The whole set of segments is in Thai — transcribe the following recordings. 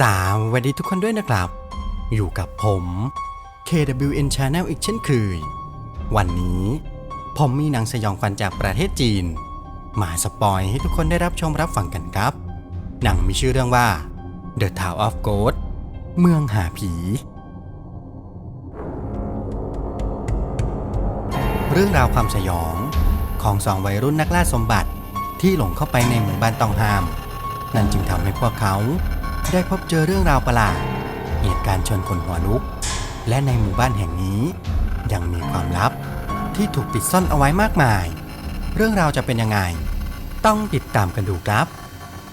สวัสดีทุกคนด้วยนะครับ อยู่กับผม KWN Channel อีกเช่นเคย วันนี้ ผมมีหนังสยองขวัญจากประเทศจีน มาสปอยให้ทุกคนได้รับชมรับฟังกันครับ หนังมีชื่อเรื่องว่า The Town of Ghost เมืองหาผี เรื่องราวความสยองของสองวัยรุ่นนักล่าสมบัติที่หลงเข้าไปในหมู่บ้านตองห้าม นั่นจึงทำให้พวกเขา ได้พบเจอเรื่องราวประหลาด เหตุการณ์ชวนคนหัวลุก และในหมู่บ้านแห่งนี้ ยังมีความลับที่ถูกปิดซ่อนเอาไว้มากมาย เรื่องราวจะเป็นยังไง ต้องติดตามกันดูครับ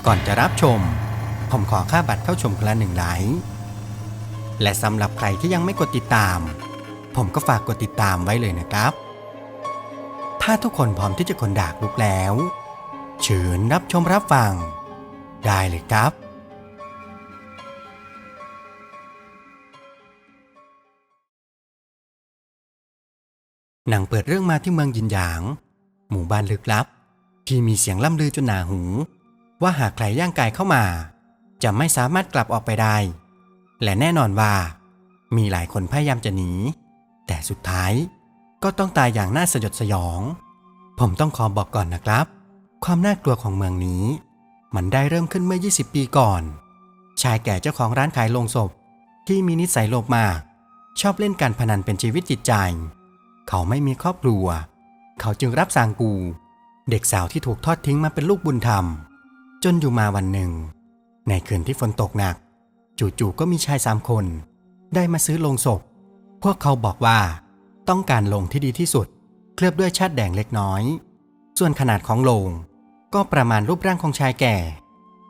ก่อนจะรับชม ผมขอค่าบัตรเข้าชมคนละหนึ่งไลค์และสำหรับใครที่ยังไม่กดติดตาม ผมก็ฝากกดติดตามไว้เลยนะครับ ถ้าทุกคนพร้อมที่จะคนดากลุกแล้ว เชิญรับชมรับฟัง ได้เลยครับ หนังเปิดเรื่องมาที่เมืองยินหยาง หมู่บ้านลึกลับ ที่มีเสียงล่ำลือจนหนาหู ว่าหากใครย่างกายเข้ามา จะไม่สามารถกลับออกไปได้ และแน่นอนว่า มีหลายคนพยายามจะหนี แต่สุดท้ายก็ต้องตายอย่างน่าสยดสยอง ผมต้องขอบอกก่อนนะครับ ความน่ากลัวของเมืองนี้ มันได้เริ่มขึ้นเมื่อ 20 ปีก่อน ชายแก่เจ้าของร้านขายโลงศพ ที่มีนิสัยโลภมาก ชอบเล่นการพนันเป็นชีวิตจิตใจ เขาไม่มีครอบครัว เขาจึงรับสางกู เด็กสาวที่ถูกทอดทิ้งมาเป็นลูกบุญธรรม จนอยู่มาวันหนึ่ง ในคืนที่ฝนตกหนัก จู่ๆก็มีชายสามคน ได้มาซื้อโลงศพ พวกเขาบอกว่า ต้องการโลงที่ดีที่สุด เคลือบด้วยชาติแดงเล็กน้อย ส่วนขนาดของโลงก็ประมาณรูปร่างของชายแก่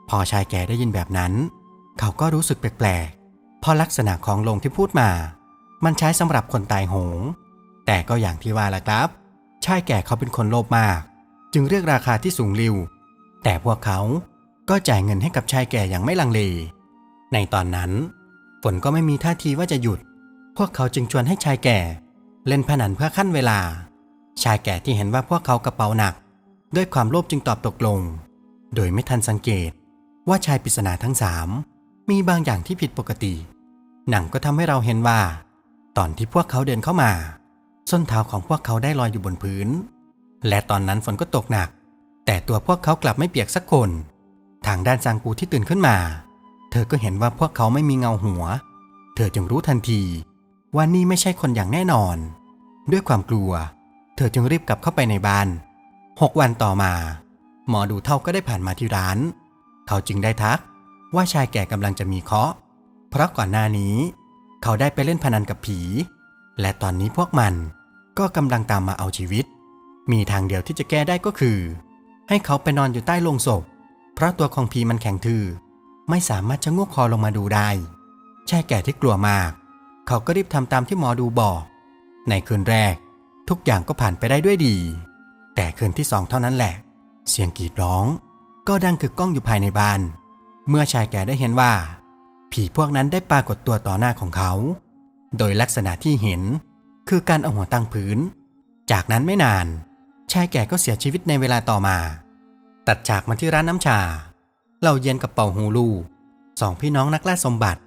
พอชายแก่ได้ยินแบบนั้น เขาก็รู้สึกแปลกๆเพราะลักษณะของโลงที่พูดมา มันใช้สำหรับคนตายโหง แต่ก็อย่างที่ว่าละครับ ชายแก่เขาเป็นคนโลภมาก จึงเรียกราคาที่สูงริว แต่พวกเขาก็จ่ายเงินให้กับชายแก่อย่างไม่ลังเล ในตอนนั้น ฝนก็ไม่มีท่าทีว่าจะหยุด พวกเขาจึงชวนให้ชายแก่ เล่นพนันเพื่อขั้นเวลา ชายแก่ที่เห็นว่าพวกเขากระเป๋าหนัก ด้วยความโลภจึงตอบตกลง โดยไม่ทันสังเกตว่าชายปริศนาทั้งสามมีบางอย่างที่ผิดปกติ หนังก็ทำให้เราเห็นว่า ตอนที่พวกเขาเดินเข้ามา ส้นเท้าของพวกเขาได้ลอยอยู่บนพื้น และตอนนั้นฝนก็ตกหนัก แต่ตัวพวกเขากลับไม่เปียกสักคน ทางด้านซางกูที่ตื่นขึ้นมา เธอก็เห็นว่าพวกเขาไม่มีเงาหัว เธอจึงรู้ทันทีว่านี่ไม่ใช่คนอย่างแน่นอน ด้วยความกลัว เธอจึงรีบกลับเข้าไปในบ้านหกวันต่อมา หมอดูเท่าก็ได้ผ่านมาที่ร้าน เขาจึงได้ทักว่าชายแก่กำลังจะมีเคราะห์เพราะก่อนหน้านี้ เขาได้ไปเล่นพนันกับผี และตอนนี้พวกมันก็กำลังตามมาเอาชีวิต มีทางเดียวที่จะแก้ได้ก็คือ ให้เขาไปนอนอยู่ใต้โลงศพ เพราะตัวของผีมันแข็งทื่อไม่สามารถจะงวกคอลงมาดูได้ชายแก่ที่กลัวมาก เขาก็รีบทำตามที่หมอดูบอก ในคืนแรก ทุกอย่างก็ผ่านไปได้ด้วยดี แต่คืนที่สองเท่านั้นแหละ เสียงกรีดร้อง ก็ดังกึกก้องอยู่ภายในบ้าน เมื่อชายแก่ได้เห็นว่า ผีพวกนั้นได้ปรากฏตัวต่อหน้าของเขา โดยลักษณะที่เห็นคือการเอาหัวตั้งพื้น จากนั้นไม่นาน ชายแก่ก็เสียชีวิตในเวลาต่อมา ตัดฉากมาที่ร้านน้ำชาเราเย็นกับเป่าฮูลูสองพี่น้องนักล่าสมบัติ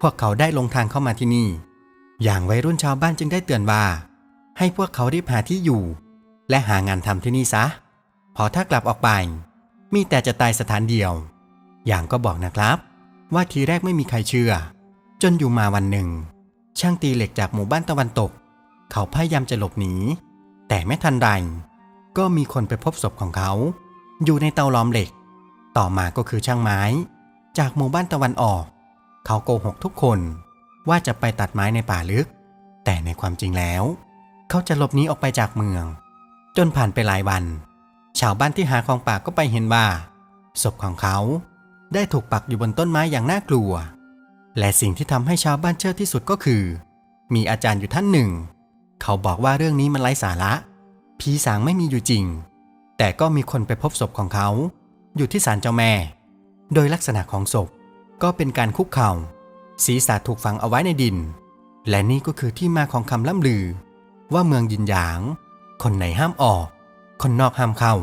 พวกเขาได้ลงทางเข้ามาที่นี่ อย่างวัยรุ่นชาวบ้านจึงได้เตือนว่า ให้พวกเขารีบหาที่อยู่ และหางานทำที่นี่ซะพอถ้ากลับออกไป มีแต่จะตายสถานเดียว อย่างก็บอกนะครับ ว่าทีแรกไม่มีใครเชื่อ จนอยู่มาวันหนึ่ง ช่างตีเหล็กจากหมู่บ้านตะวันตก เขาพยายามจะหลบหนี แต่ไม่ทันไรก็มีคนไปพบศพของเขา อยู่ในเตาล้อมเหล็ก ต่อมาก็คือช่างไม้ จากหมู่บ้านตะวันออก เขาโกหกทุกคนว่าจะไปตัดไม้ในป่าลึก แต่ในความจริงแล้ว เขาจะหลบหนีออกไปจากเมือง จนผ่านไปหลายวัน ชาวบ้านที่หาของป่าก็ไปเห็นว่าศพของเขาได้ถูกปักอยู่บนต้นไม้อย่างน่ากลัว และสิ่งที่ทำให้ชาวบ้านเชื่อที่สุดก็คือ มีอาจารย์อยู่ท่านหนึ่ง เขาบอกว่าเรื่องนี้มันไร้สาระ ผีสางไม่มีอยู่จริง แต่ก็มีคนไปพบศพของเขา อยู่ที่ศาลเจ้าแม่ โดยลักษณะของศพก็เป็นการคุกเข่า ศีรษะถูกฝังเอาไว้ในดิน และนี่ก็คือที่มาของคำล่ำลือ ว่าเมืองยินหยาง คนไหนห้ามออก คนนอกห้ามเข้า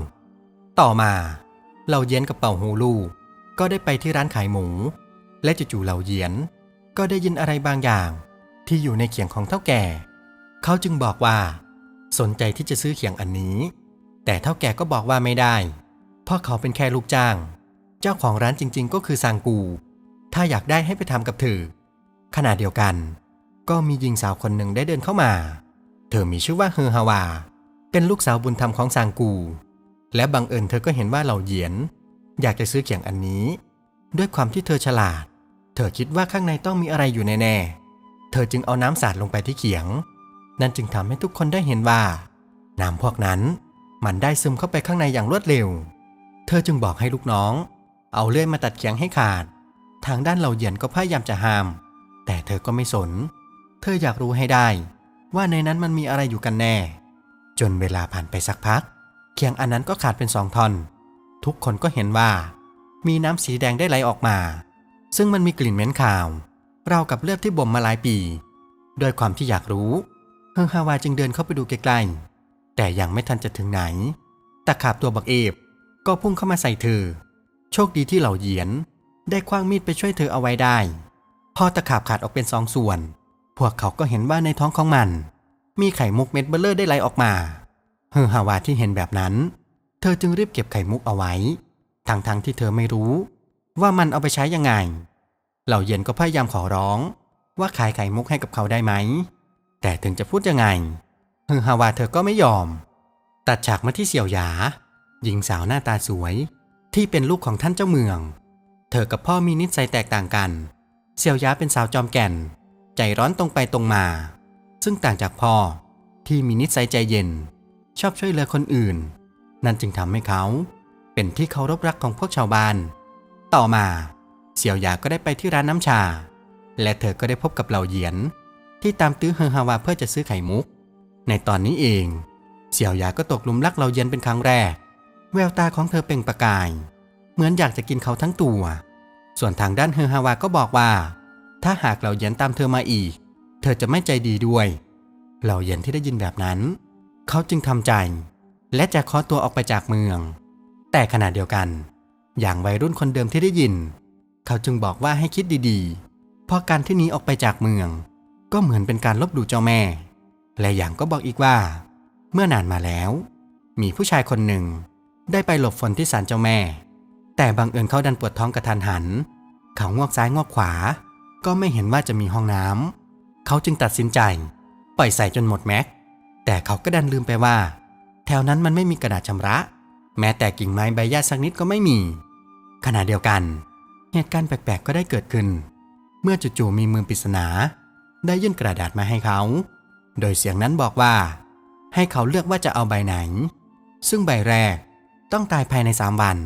ต่อมาเราเย็นกับเป่าฮูลูก็ได้ไปที่ร้านขายหมู และจู่ๆเหล่าเหยียน ก็ได้ยินอะไรบางอย่าง ที่อยู่ในเขียงของเท่าแก่ เขาจึงบอกว่า สนใจที่จะซื้อเขียงอันนี้ แต่เท่าแก่ก็บอกว่าไม่ได้ เพราะเขาเป็นแค่ลูกจ้าง เจ้าของร้านจริง ๆ ก็คือซางกู ถ้าอยากได้ให้ไปทำกับเธอขณะเดียวกัน ก็มีหญิงสาวคนหนึ่งได้เดินเข้ามา เธอมีชื่อว่าเฮอฮาวา เป็นลูกสาวบุญธรรมของซางกู และบังเอิญเธอก็เห็นว่าเหล่าเหยียน อยากจะซื้อเขียงอันนี้ ด้วยความที่เธอฉลาด เธอคิดว่าข้างในต้องมีอะไรอยู่แน่ๆ เธอจึงเอาน้ำสาดลงไปที่เขียง นั่นจึงทำให้ทุกคนได้เห็นว่า น้ำพวกนั้นมันได้ซึมเข้าไปข้างในอย่างรวดเร็ว เธอจึงบอกให้ลูกน้อง เอาเลื่อยมาตัดเขียงให้ขาด ทางด้านเหล่าเหยียนก็พยายามจะห้าม แต่เธอก็ไม่สน เธออยากรู้ให้ได้ ว่าในนั้นมันมีอะไรอยู่กันแน่ จนเวลาผ่านไปสักพัก เขียงอันนั้นก็ขาดเป็นสองท่อน ทุกคนก็เห็นว่า มีน้ำสีแดงได้ไหลออกมา ซึ่งมันมีกลิ่นเหม็นขาว เรากับเลือดที่บ่มมาหลายปีโดยความที่อยากรู้เฮอฮาวาจึงเดินเข้าไปดูใกล้ๆ แต่ยังไม่ทันจะถึงไหนตะขาบตัวบักเอฟก็พุ่งเข้ามาใส่เธอ โชคดีที่เหล่าเหยียน ได้คว้างมีดไปช่วยเธอเอาไว้ได้ พอตะขาบขาดออกเป็นสองส่วน พวกเขาก็เห็นว่าในท้องของมัน มีไข่มุกเม็ดเบลเลอร์ได้ไหลออกมา เฮอฮาวาที่เห็นแบบนั้น เธอจึงรีบเก็บไข่มุกเอาไว้ทั้งๆทที่เธอไม่รู้ ว่ามันเอาไปใช้ยังไง เหล่าเย็นก็พยายามขอร้อง ว่าขายไข่มุกให้กับเขาได้ไหม แต่ถึงจะพูดยังไงเฮอฮาวาเธอก็ไม่ยอม ตัดฉากมาที่เสี่ยวหยา หญิงสาวหน้าตาสวย ที่เป็นลูกของท่านเจ้าเมือง เธอกับพ่อมีนิสัยแตกต่างกัน เสี่ยวหยาเป็นสาวจอมแก่น ใจร้อนตรงไปตรงมา ซึ่งต่างจากพ่อที่มีนิสัยใจเย็น ชอบช่วยเหลือคนอื่น นั่นจึงทำให้เขา เป็นที่เคารพรักของพวกชาวบ้าน ต่อมาเสี่ยวหยาก็ได้ไปที่ร้านน้ำชา และเธอก็ได้พบกับเหล่าเหยียน ที่ตามตื้อเฮอฮาวาเพื่อจะซื้อไข่มุก ในตอนนี้เอง เสี่ยวหยาก็ตกลุมรักเหล่าเหยียนเป็นครั้งแรก แววตาของเธอเปล่งประกาย เหมือนอยากจะกินเขาทั้งตัว ส่วนทางด้านเฮอฮาวาก็บอกว่า ถ้าหากเหล่าเหยียนตามเธอมาอีก เธอจะไม่ใจดีด้วย เหล่าเหยียนที่ได้ยินแบบนั้น เขาจึงทำใจ และจะขอตัวออกไปจากเมือง แต่ขณะเดียวกัน อย่างวัยรุ่นคนเดิมที่ได้ยิน เขาจึงบอกว่าให้คิดดีๆ เพราะการที่หนีออกไปจากเมือง ก็เหมือนเป็นการลบดูเจ้าแม่ และอย่างก็บอกอีกว่า เมื่อนานมาแล้ว มีผู้ชายคนหนึ่ง ได้ไปหลบฝนที่ศาลเจ้าแม่ แต่บังเอิญเขาดันปวดท้องกระทันหัน เขางอกซ้ายงอกขวา ก็ไม่เห็นว่าจะมีห้องน้ำเขาจึงตัดสินใจ ปล่อยใส่จนหมดแม็ก แต่เขาก็ดันลืมไปว่า แถวนั้นมันไม่มีกระดาษชำระ แม้แต่กิ่งไม้ใบหญ้าสักนิดก็ไม่มี ขณะเดียวกัน เหตุการณ์แปลกๆก็ได้เกิดขึ้น เมื่อจู่ๆมีมือปริศนา ได้ยื่นกระดาษมาให้เขา โดยเสียงนั้นบอกว่า ให้เขาเลือกว่าจะเอาใบไหน ซึ่งใบแรกต้องตายภายใน3วัน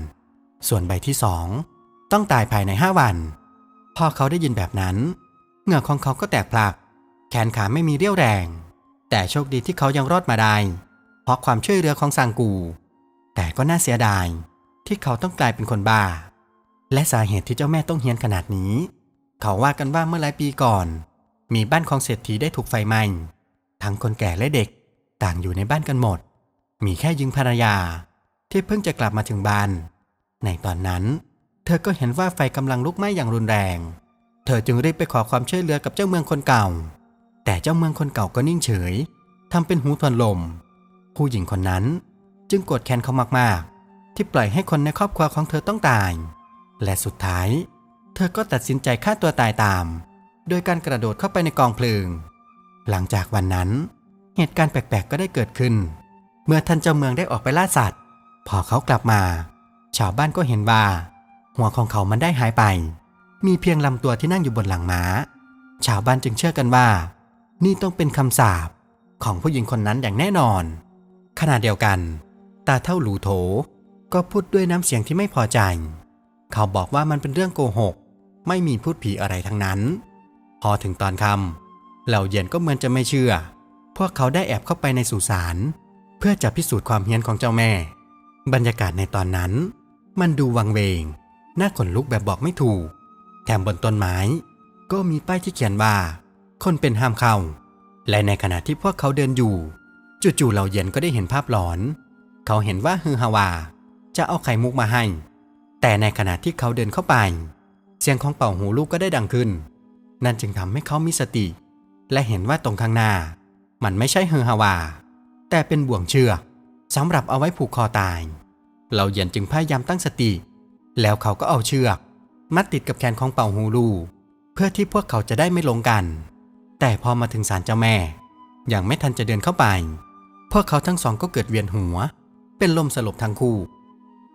ส่วนใบที่สองต้องตายภายใน5วัน พอเขาได้ยินแบบนั้น เหงื่อของเขาก็แตกพลัก แขนขาไม่มีเรี่ยวแรง แต่โชคดีที่เขายังรอดมาได้ เพราะความช่วยเหลือของซางกู แต่ก็น่าเสียดายที่เขาต้องกลายเป็นคนบ้า และสาเหตุที่เจ้าแม่ต้องเฮียนขนาดนี้ เขาว่ากันว่าเมื่อหลายปีก่อน มีบ้านของเศรษฐีได้ถูกไฟไหม้ทั้งคนแก่และเด็กต่างอยู่ในบ้านกันหมด มีแค่ยิงภรรยา ที่เพิ่งจะกลับมาถึงบ้าน ในตอนนั้น เธอก็เห็นว่าไฟกำลังลุกไหม้อย่างรุนแรง เธอจึงรีบไปขอความช่วยเหลือกับเจ้าเมืองคนเก่า แต่เจ้าเมืองคนเก่าก็นิ่งเฉยทำเป็นหูทวนลม ผู้หญิงคนนั้น จึงโกรธแค้นเขามากๆ ที่ปล่อยให้คนในครอบครัวของเธอต้องตาย และสุดท้าย เธอก็ตัดสินใจฆ่าตัวตายตาม โดยการกระโดดเข้าไปในกองเพลิง หลังจากวันนั้น เหตุการณ์แปลกๆก็ได้เกิดขึ้น เมื่อท่านเจ้าเมืองได้ออกไปล่าสัตว์ พอเขากลับมา ชาวบ้านก็เห็นว่า หัวของเขามันได้หายไป มีเพียงลำตัวที่นั่งอยู่บนหลังม้า ชาวบ้านจึงเชื่อกันว่า นี่ต้องเป็นคำสาปของผู้หญิงคนนั้นอย่างแน่นอนขณะเดียวกัน ตาเท่าหลูโถ ก็พูดด้วยน้ำเสียงที่ไม่พอใจ เขาบอกว่ามันเป็นเรื่องโกหก ไม่มีพูดผีอะไรทั้งนั้น พอถึงตอนคำเหล่าเย็นก็เหมือนจะไม่เชื่อ พวกเขาได้แอบเข้าไปในสุสานเพื่อจะพิสูจน์ความเฮี้ยนของเจ้าแม่ บรรยากาศในตอนนั้น มันดูวังเวง น่าขนลุกแบบบอกไม่ถูก แถมบนต้นไม้ ก็มีป้ายที่เขียนว่า คนเป็นห้ามเข้า และในขณะที่พวกเขาเดินอยู่ จู่ๆเหล่าเย็นก็ได้เห็นภาพหลอน เขาเห็นว่าฮือฮาวา จะเอาไข่มุกมาให้ แต่ในขณะที่เขาเดินเข้าไป เสียงของเป่าหูลูกก็ได้ดังขึ้น นั่นจึงทำให้เขามีสติ และเห็นว่าตรงข้างหน้า มันไม่ใช่เฮอฮาวา แต่เป็นบ่วงเชือกสำหรับเอาไว้ผูกคอตายเราเหยียนจึงพยายามตั้งสติ แล้วเขาก็เอาเชือก มัดติดกับแขนของเป่าหูลูเพื่อที่พวกเขาจะได้ไม่ลงกัน แต่พอมาถึงศาลเจ้าแม่ ยังไม่ทันจะเดินเข้าไป พวกเขาทั้งสองก็เกิดเวียนหัว เป็นลมสลบทั้งคู่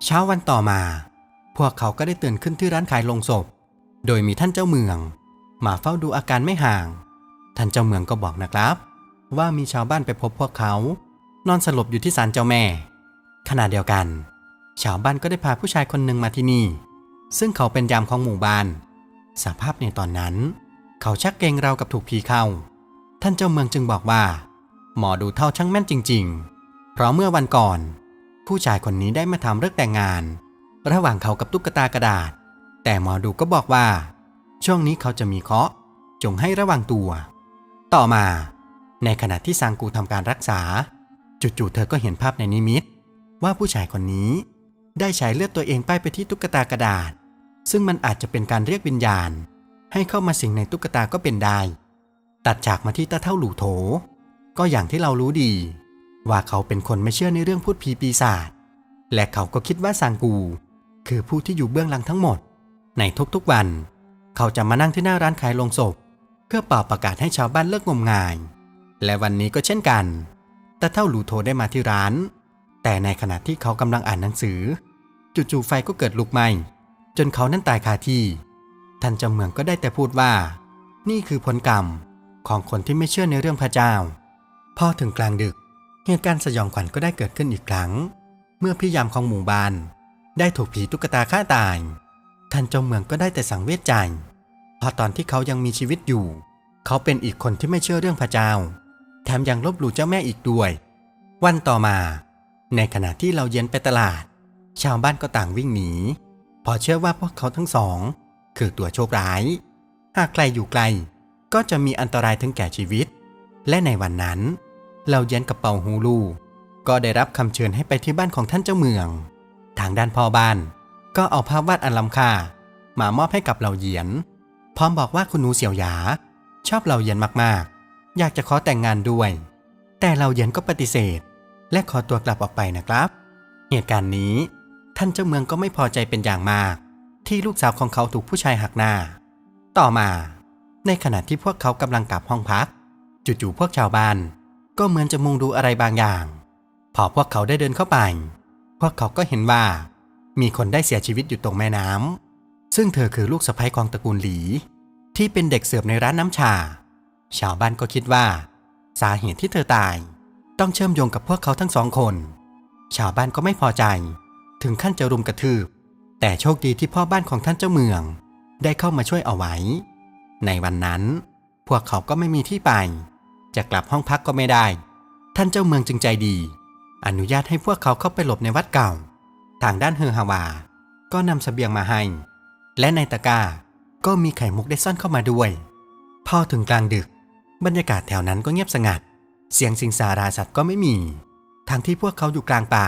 เช้าวันต่อมา พวกเขาก็ได้ตื่นขึ้นที่ร้านขายลงศพ โดยมีท่านเจ้าเมือง มาเฝ้าดูอาการไม่ห่าง ท่านเจ้าเมืองก็บอกนะครับ ว่ามีชาวบ้านไปพบพวกเขา นอนสลบอยู่ที่ศาลเจ้าแม่ ขณะเดียวกัน ชาวบ้านก็ได้พาผู้ชายคนหนึ่งมาที่นี่ ซึ่งเขาเป็นยามของหมู่บ้าน สภาพในตอนนั้น เขาชักเกรงเรากับถูกผีเข้า ท่านเจ้าเมืองจึงบอกว่า หมอดูเท่าช่างแม่นจริง ๆ เพราะเมื่อวันก่อน ผู้ชายคนนี้ได้มาทำเรื่องแต่งงาน ระหว่างเขากับตุ๊กตากระดาษ แต่หมอดูก็บอกว่า ช่วงนี้เขาจะมีเคราะห์จงให้ระวังตัว ต่อมา ในขณะที่ซางกูทำการรักษา จู่ๆเธอก็เห็นภาพในนิมิต ว่าผู้ชายคนนี้ ได้ใช้เลือดตัวเองป้ายไปที่ตุ๊กตากระดาษ ซึ่งมันอาจจะเป็นการเรียกวิญญาณ ให้เข้ามาสิงในตุ๊กตาก็เป็นได้ ตัดฉากมาที่ตาเท่าหลู่โถ ก็อย่างที่เรารู้ดี ว่าเขาเป็นคนไม่เชื่อในเรื่องพูดผีปีศาจและเขาก็คิดว่าซางกู คือผู้ที่อยู่เบื้องหลังทั้งหมด ในทุกๆวัน เขาจะมานั่งที่หน้าร้านขายลงศพ เพื่อเป่าประกาศให้ชาวบ้านเลิกงมงาย และวันนี้ก็เช่นกันตาเท่าหลู่โถได้มาที่ร้าน แต่ในขณะที่เขากำลังอ่านหนังสือ จู่ๆไฟก็เกิดลุกไหม้จนเขานั้นตายคาที่ ท่านเจ้าเมืองก็ได้แต่พูดว่า นี่คือผลกรรมของคนที่ไม่เชื่อในเรื่องพระเจ้า พอถึงกลางดึก เหตุการณ์สยองขวัญก็ได้เกิดขึ้นอีกครั้ง เมื่อพี่ยามของหมู่บ้าน ได้ถูกผีตุ๊กตาฆ่าตายท่านเจ้าเมืองก็ได้แต่สังเวชใจพอตอนที่เขายังมีชีวิตอยู่ เขาเป็นอีกคนที่ไม่เชื่อเรื่องพระเจ้า แถมยังลบหลู่เจ้าแม่อีกด้วย วันต่อมา ในขณะที่เราเย็นไปตลาด ชาวบ้านก็ต่างวิ่งหนี พอเชื่อว่าพวกเขาทั้งสอง คือตัวโชคร้าย หากใครอยู่ไกล ก็จะมีอันตรายถึงแก่ชีวิต และในวันนั้น เราเย็นกับเป่าฮูลูก็ได้รับคำเชิญให้ไปที่บ้านของท่านเจ้าเมือง ทางด้านพ่อบ้าน ก็เอาภาพวาดอันล้ำค่ามามอบให้กับเราเหยียน พร้อมบอกว่าคุณหนูเสี่ยวหยา ชอบเราเหยียนมากๆ อยากจะขอแต่งงานด้วย แต่เราเหยียนก็ปฏิเสธ และขอตัวกลับออกไปนะครับ เหตุการณ์นี้ ท่านเจ้าเมืองก็ไม่พอใจเป็นอย่างมาก ที่ลูกสาวของเขาถูกผู้ชายหักหน้า ต่อมา ในขณะที่พวกเขากำลังกลับห้องพัก จู่ๆพวกชาวบ้าน ก็เหมือนจะมุงดูอะไรบางอย่าง พอพวกเขาได้เดินเข้าไป พวกเขาก็เห็นว่า มีคนได้เสียชีวิตอยู่ตรงแม่น้ำซึ่งเธอคือลูกสะใภ้ของตระกูลหลี ที่เป็นเด็กเสิร์ฟในร้านน้ำชา ชาวบ้านก็คิดว่า สาเหตุที่เธอตาย ต้องเชื่อมโยงกับพวกเขาทั้งสองคน ชาวบ้านก็ไม่พอใจ ถึงขั้นจะรุมกระทืบ แต่โชคดีที่พ่อบ้านของท่านเจ้าเมือง ได้เข้ามาช่วยเอาไว้ ในวันนั้น พวกเขาก็ไม่มีที่ไป จะกลับห้องพักก็ไม่ได้ ท่านเจ้าเมืองจึงใจดี อนุญาตให้พวกเขาเข้าไปหลบในวัดเก่า ทางด้านเฮอฮาวา ก็นำเสบียงมาให้ และในตะกร้าก็มีไข่มุกได้ซ่อนเข้ามาด้วย พอถึงกลางดึก บรรยากาศแถวนั้นก็เงียบสงัด เสียงสิงสาราสัตว์ก็ไม่มี ทั้งที่พวกเขาอยู่กลางป่า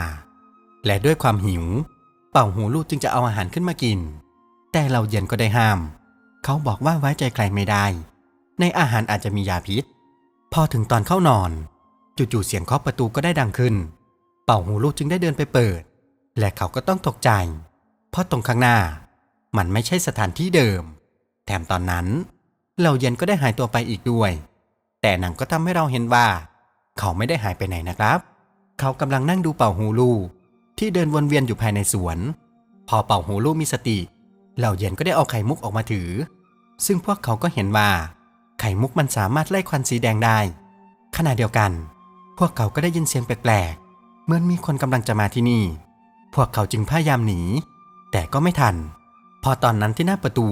และด้วยความหิว เป่าหูลูกจึงจะเอาอาหารขึ้นมากิน แต่เราเย็นก็ได้ห้าม เขาบอกว่าไว้ใจใครไม่ได้ ในอาหารอาจจะมียาพิษ พอถึงตอนเข้านอน จู่ๆเสียงเคาะประตูก็ได้ดังขึ้น เป่าหูลูกจึงได้เดินไปเปิด และเขาก็ต้องตกใจ เพราะตรงข้างหน้า มันไม่ใช่สถานที่เดิม แถมตอนนั้นเราเย็นก็ได้หายตัวไปอีกด้วย แต่หนังก็ทำให้เราเห็นว่า เขาไม่ได้หายไปไหนนะครับ เขากำลังนั่งดูเป่าหูลูกที่เดินวนเวียนอยู่ภายในสวน พอเป่าหูลูกมีสติ เหล่าเย็นก็ได้เอาไข่มุกออกมาถือ ซึ่งพวกเขาก็เห็นว่า ไข่มุกมันสามารถไล่ควันสีแดงได้ ขณะเดียวกัน พวกเขาก็ได้ยินเสียงแปลกๆ เหมือนมีคนกำลังจะมาที่นี่ พวกเขาจึงพยายามหนี แต่ก็ไม่ทัน พอตอนนั้นที่หน้าประตู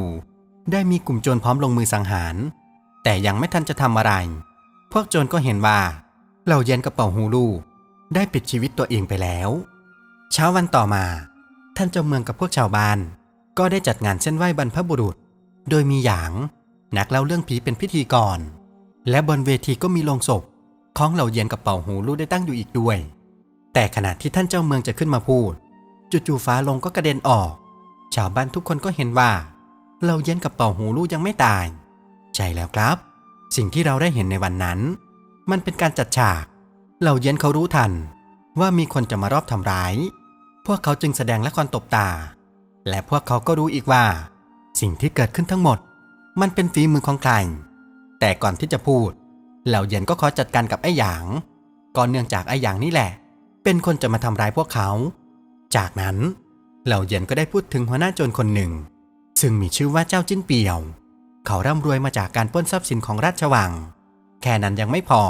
ได้มีกลุ่มโจรพร้อมลงมือสังหาร แต่ยังไม่ทันจะทำอะไร พวกโจรก็เห็นว่าเหล่าเย็นกับเป่าฮูลูได้ปิดชีวิตตัวเองไปแล้ว เช้าวันต่อมา ท่านเจ้าเมืองกับพวกชาวบ้าน ก็ได้จัดงานเส้นไหว้บรรพบุรุษ โดยมีหยาง นักเล่าเรื่องผีเป็นพิธีกร และบนเวทีก็มีโลงศพของเหล่าเย็นกับเป่าหูลูกได้ตั้งอยู่อีกด้วย แต่ขณะที่ท่านเจ้าเมืองจะขึ้นมาพูดจู่ๆฟ้าลงก็กระเด็นออก ชาวบ้านทุกคนก็เห็นว่าเราเย็นกับเป่าหูลู่ยังไม่ตาย ใช่แล้วครับ สิ่งที่เราได้เห็นในวันนั้น มันเป็นการจัดฉากเราเย็นเขารู้ทัน ว่ามีคนจะมารอบทำร้าย พวกเขาจึงแสดงละครตบตา และพวกเขาก็รู้อีกว่า สิ่งที่เกิดขึ้นทั้งหมด มันเป็นฝีมือของใคร แต่ก่อนที่จะพูด เหล่าเย็นก็ขอจัดการกับไอ้หยางก็เนื่องจากไอ้หยางนี่แหละ เป็นคนจะมาทำร้ายพวกเขา จากนั้นเหล่าเย็นก็ได้พูดถึงหัวหน้าโจรคนหนึ่ง ซึ่งมีชื่อว่าเจ้าจิ้นเปียว เขาร่ำรวยมาจากการปล้นทรัพย์สินของราชวัง แค่นั้นยังไม่พอ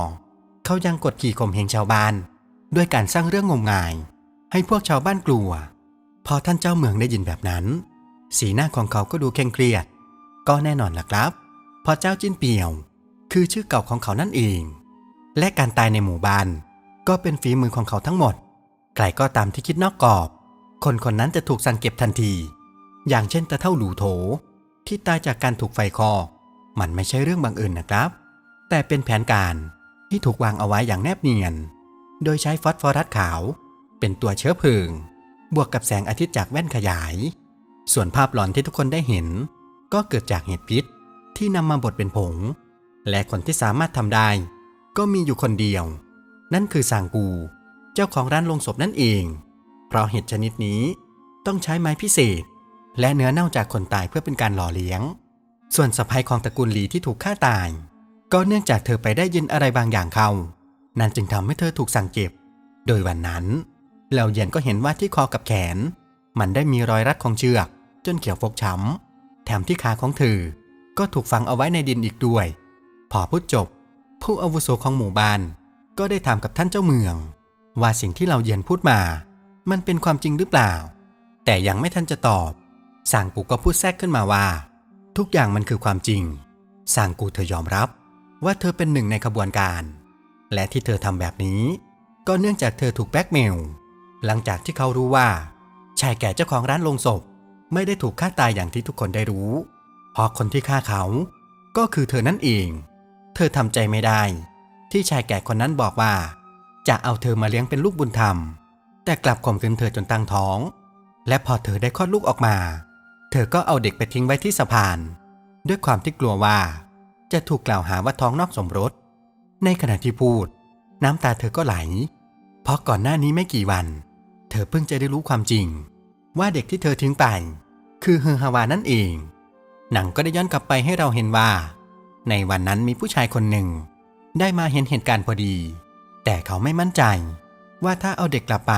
เขายังกดขี่ข่มเหงชาวบ้าน ด้วยการสร้างเรื่องงมงาย ให้พวกชาวบ้านกลัว พอท่านเจ้าเมืองได้ยินแบบนั้น สีหน้าของเขาก็ดูเคร่งเครียด ก็แน่นอนล่ะครับพราะเจ้าจิ้นเปียว คือชื่อเก่าของเขานั่นเอง และการตายในหมู่บ้าน ก็เป็นฝีมือของเขาทั้งหมดใครก็ตามที่คิดนอกกรอบ คนคนนั้นจะถูกสั่งเก็บทันที อย่างเช่นตะเท่าหลูโถ ที่ตายจากการถูกไฟคอกมันไม่ใช่เรื่องบังเอิญนะครับ แต่เป็นแผนการที่ถูกวางเอาไว้อย่างแนบเนียน โดยใช้ฟอสฟอรัสขาว เป็นตัวเชื้อเพลิง บวกกับแสงอาทิตย์จากแว่นขยาย ส่วนภาพหลอนที่ทุกคนได้เห็น ก็เกิดจากเหตุพิษที่นำมาบดเป็นผง และคนที่สามารถทำได้ ก็มีอยู่คนเดียว นั่นคือสางกู เจ้าของร้านลงศพนั่นเอง เพราะเห็ดชนิดนี้ต้องใช้ไม้พิเศษ และเนื้อเน่าจากคนตายเพื่อเป็นการหล่อเลี้ยง ส่วนสะพายของตระกูลหลีที่ถูกฆ่าตาย ก็เนื่องจากเธอไปได้ยินอะไรบางอย่างเขานั่นจึงทำให้เธอถูกสั่งเก็บ โดยวันนั้นเหล่าเย็นก็เห็นว่าที่คอกับแขน มันได้มีรอยรัดของเชือก จนเขียวฟกช้ำ ถมที่ขาของเธอ ก็ถูกฝังเอาไว้ในดินอีกด้วย พอพูดจบ ผู้อาวุโสของหมู่บ้าน ก็ได้ถามกับท่านเจ้าเมือง ว่าสิ่งที่เราเย็นพูดมา มันเป็นความจริงหรือเปล่า แต่ยังไม่ทันจะตอบ สางกูก็พูดแทรกขึ้นมาว่า ทุกอย่างมันคือความจริง สางกูเธอยอมรับ ว่าเธอเป็นหนึ่งในขบวนการ และที่เธอทำแบบนี้ ก็เนื่องจากเธอถูกแบล็กเมลหลังจากที่เขารู้ว่าชายแก่เจ้าของร้านลงศพ ไม่ได้ถูกฆ่าตายอย่างที่ทุกคนได้รู้เพราะคนที่ฆ่าเขาก็คือเธอนั่นเอง เธอทำใจไม่ได้ ที่ชายแก่คนนั้นบอกว่า จะเอาเธอมาเลี้ยงเป็นลูกบุญธรรม แต่กลับข่มขืนเธอจนตั้งท้อง และพอเธอได้คลอดลูกออกมา เธอก็เอาเด็กไปทิ้งไว้ที่สะพาน ด้วยความที่กลัวว่า จะถูกกล่าวหาว่าท้องนอกสมรส ในขณะที่พูด น้ำตาเธอก็ไหล เพราะก่อนหน้านี้ไม่กี่วัน เธอเพิ่งจะได้รู้ความจริง ว่าเด็กที่เธอทิ้งไป คือเฮอฮาวานั่นเอง หนังก็ได้ย้อนกลับไปให้เราเห็นว่า ในวันนั้นมีผู้ชายคนหนึ่ง ได้มาเห็นเหตุการณ์พอดี แต่เขาไม่มั่นใจ ว่าถ้าเอาเด็กกลับไป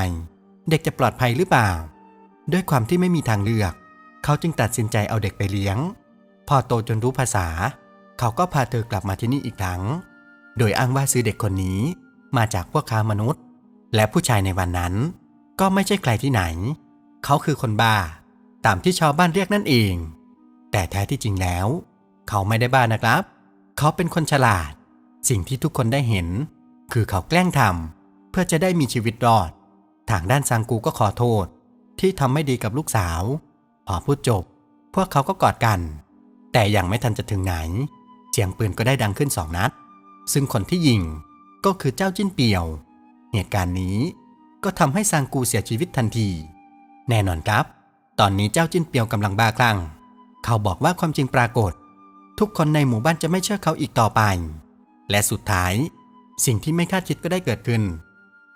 เด็กจะปลอดภัยหรือเปล่า ด้วยความที่ไม่มีทางเลือก เขาจึงตัดสินใจเอาเด็กไปเลี้ยง พอโตจนรู้ภาษา เขาก็พาเธอกลับมาที่นี่อีกครั้ง โดยอ้างว่าซื้อเด็กคนนี้มาจากพวกค้ามนุษย์ และผู้ชายในวันนั้น ก็ไม่ใช่ใครที่ไหน เขาคือคนบ้า ตามที่ชาวบ้านเรียกนั่นเอง แต่แท้ที่จริงแล้ว เขาไม่ได้บ้านะครับ เขาเป็นคนฉลาด สิ่งที่ทุกคนได้เห็น คือเขาแกล้งทำเพื่อจะได้มีชีวิตรอด ทางด้านซังกูก็ขอโทษ ที่ทำไม่ดีกับลูกสาว พอพูดจบ พวกเขาก็กอดกัน แต่ยังไม่ทันจะถึงไหน เสียงปืนก็ได้ดังขึ้นสองนัด ซึ่งคนที่ยิงก็คือเจ้าจิ้นเปียว เหตุการณ์นี้ก็ทำให้ซางกูเสียชีวิตทันที แน่นอนครับ ตอนนี้เจ้าจิ้นเปียวกำลังบ้าคลั่ง เขาบอกว่าความจริงปรากฏ ทุกคนในหมู่บ้านจะไม่เชื่อเขาอีกต่อไป และสุดท้าย สิ่งที่ไม่คาดคิดก็ได้เกิดขึ้น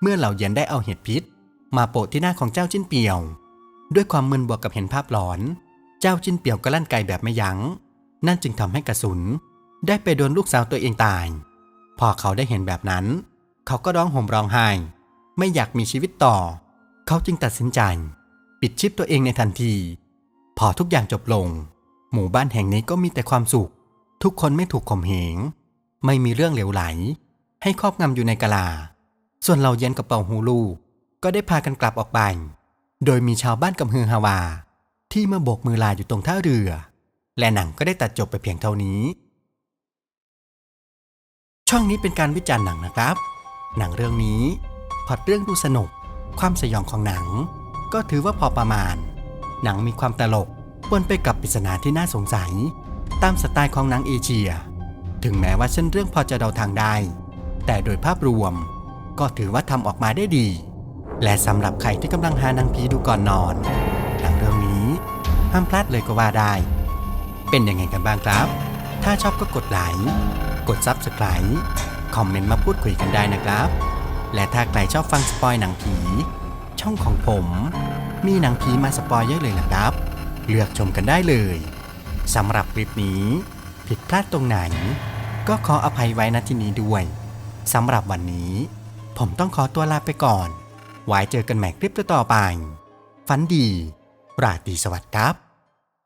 เมื่อเหล่าเย็นได้เอาเห็ดพิษ มาโปะที่หน้าของเจ้าจิ้นเปียว ด้วยความมึนบวกกับเห็นภาพหลอน เจ้าจิ้นเปียวก็ลั่นไกแบบไม่ยัง้ง นั่นจึงทำให้กระสุน ได้ไปโดนลูกสาวตัวเองตาย พอเขาได้เห็นแบบนั้น เขาก็ร้องห่มร้องไห้ไม่อยากมีชีวิตต่อ เขาจึงตัดสินใจ ปิดชิปตัวเองในทันที พอทุกอย่างจบลง หมู่บ้านแห่งนี้ก็มีแต่ความสุข ทุกคนไม่ถูกข่มเหง ไม่มีเรื่องเหลวไหล ให้ครอบงำอยู่ในกะลา ส่วนเราเย็นกับเป่าฮูลูก็ได้พากันกลับออกไป โดยมีชาวบ้านกับฮือฮาวา ที่มาโบกมือลาอยู่ตรงท่าเรือ และหนังก็ได้ตัดจบไปเพียงเท่านี้ ช่องนี้เป็นการวิจารณ์หนังนะครับ หนังเรื่องนี้พอดเรื่องดูสนุก ความสยองของหนัง ก็ถือว่าพอประมาณ หนังมีความตลกปนไปกับปริศนาที่น่าสงสัย ตามสไตล์ของหนังเอเชีย ถึงแม้ว่าเส้นเรื่องพอจะเดาทางได้ แต่โดยภาพรวม ก็ถือว่าทำออกมาได้ดี และสำหรับใครที่กำลังหาหนังผีดูก่อนนอน หนังเรื่องนี้ห้ามพลาดเลยก็ว่าได้ เป็นยังไงกันบ้างครับ ถ้าชอบก็กดไลค์กด Subscribe คอมเมนต์มาพูดคุยกันได้นะครับ และถ้าใครชอบฟังสปอยหนังผี ช่องของผม มีหนังผีมาสปอยเยอะเลยนะครับ เลือกชมกันได้เลยสำหรับคลิปนี้ ผิดพลาดตรงไหน ก็ขออภัยไว้ณที่นี้ด้วยสำหรับวันนี้ ผมต้องขอตัวลาไปก่อน ไว้เจอกันใหม่คลิปต่อไป ฝันดี ราตรีสวัสดิ์ครับ